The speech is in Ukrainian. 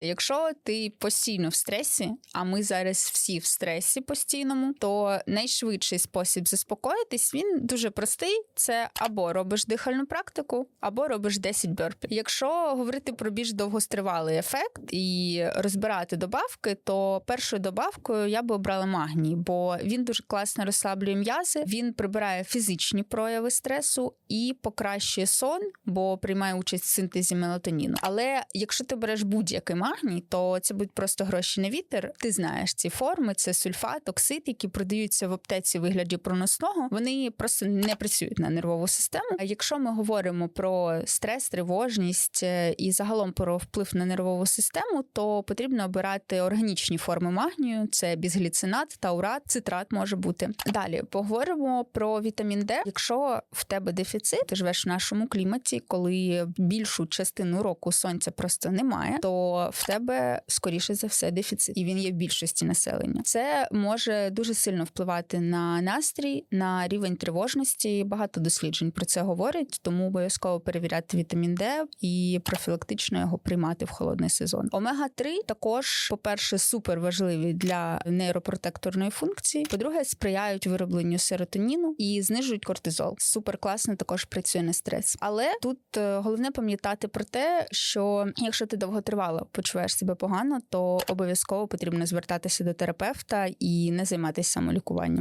Якщо ти постійно в стресі, а ми зараз всі в стресі постійному, то найшвидший спосіб заспокоїтись він дуже простий: це або робиш дихальну практику, або робиш 10 бёрпі. Якщо говорити про більш довгостривалий ефект і розбирати добавки, то першою добавкою я би обрала магній, бо він дуже класно розслаблює м'язи, він прибирає фізичні прояви стресу і покращує сон, бо приймає участь в синтезі мелатоніну. Але якщо ти береш будь-який магній, то це будуть просто гроші на вітер. Ти знаєш ці форми, це сульфат, оксид, які продаються в аптеці в вигляді проносного. Вони просто не працюють на нервову систему. А якщо ми говоримо про стрес, тривожність е, і загалом про вплив на нервову систему, то потрібно обирати органічні форми магнію: це бізгліцинат, таурат, цитрат може бути. Далі поговоримо про вітамін Д. Якщо в тебе дефіцит, ти живеш в нашому кліматі, коли більшу частину року сонця просто немає, то в тебе скоріше за все дефіцит, і він є в більшості населення. Це може дуже сильно впливати на настрій, на рівень тривожності. Багато досліджень про це говорять, тому обов'язково перевіряти вітамін Д і профілактично його приймати в холодний сезон. Омега 3 також, по-перше, супер важливі для нейропротекторної функції. По-друге, сприяють виробленню серотоніну і знижують кортизол. Супер класно також працює на стрес. Але тут е, головне пам'ятати про те, що якщо ти довготривало почуваєш себе погано, то обов'язково потрібно звертатися до терапевта і не займатися самолікуванням.